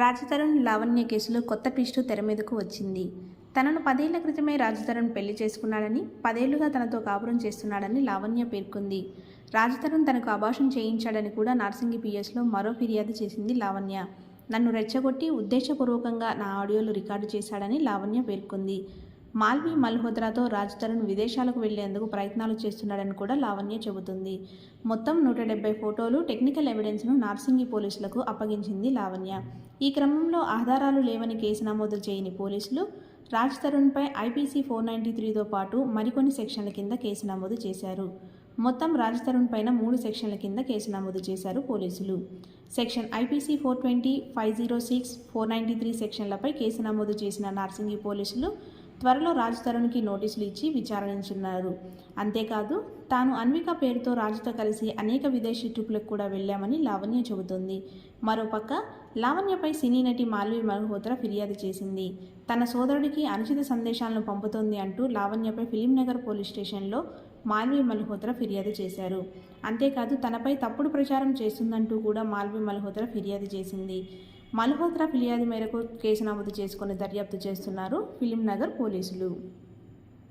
రాజతరుణ్ లావణ్య కేసులో కొత్త పిస్టు తెర మీదకు వచ్చింది. తనను పదేళ్ళ క్రితమే రాజతరుణ్ పెళ్ళి చేసుకున్నాడని పదేళ్ళుగా తనతో కాపురం చేస్తున్నాడని లావణ్య పేర్కొంది. రాజతరుణ్ తనకు అభాషణ చేయించాడని కూడా నార్సింగి పిఎస్లో మరో ఫిర్యాదు చేసింది లావణ్య. నన్ను రెచ్చగొట్టి ఉద్దేశపూర్వకంగా నా ఆడియోలు రికార్డు చేశాడని లావణ్య పేర్కొంది. మాల్వి మల్హోత్రాతో రాజ్ తరుణ్ విదేశాలకు వెళ్ళేందుకు ప్రయత్నాలు చేస్తున్నాడని కూడా లావణ్య చెబుతుంది. మొత్తం నూట డెబ్బై ఫోటోలు టెక్నికల్ ఎవిడెన్స్ను నార్సింగి పోలీసులకు అప్పగించింది లావణ్య. ఈ క్రమంలో ఆధారాలు లేవని కేసు నమోదు చేయని పోలీసులు రాజ్ తరుణ్పై ఐపీసీ ఫోర్ నైంటీ త్రీతో పాటు మరికొన్ని సెక్షన్ల కింద కేసు నమోదు చేశారు. మొత్తం రాజ్ తరుణ్ పైన మూడు సెక్షన్ల కింద కేసు నమోదు చేశారు పోలీసులు. Section IPC four twenty five zero six four ninety three సెక్షన్లపై కేసు నమోదు చేసిన నార్సింగి పోలీసులు త్వరలో రాజ్ తరుణ్కి నోటీసులు ఇచ్చి విచారించున్నారు అంతేకాదు తాను అన్విక పేరుతో రాజుతో కలిసి అనేక విదేశీ ట్రిప్లకు కూడా వెళ్ళామని లావణ్య చెబుతోంది. మరోపక్క లావణ్యపై సినీ నటి మాల్వి మల్హోత్రా ఫిర్యాదు చేసింది. తన సోదరుడికి అనుచిత సందేశాలను పంపుతోంది అంటూ లావణ్యపై ఫిలింనగర్ పోలీస్ స్టేషన్లో మాల్వి మల్హోత్రా ఫిర్యాదు చేశారు. అంతేకాదు తనపై తప్పుడు ప్రచారం చేస్తుందంటూ కూడా మాల్వి మల్హోత్రా ఫిర్యాదు చేసింది. మల్హోత్రా ఫిర్యాదు మేరకు కేసు నమోదు చేసుకుని దర్యాప్తు చేస్తున్నారు ఫిలింనగర్ పోలీసులు.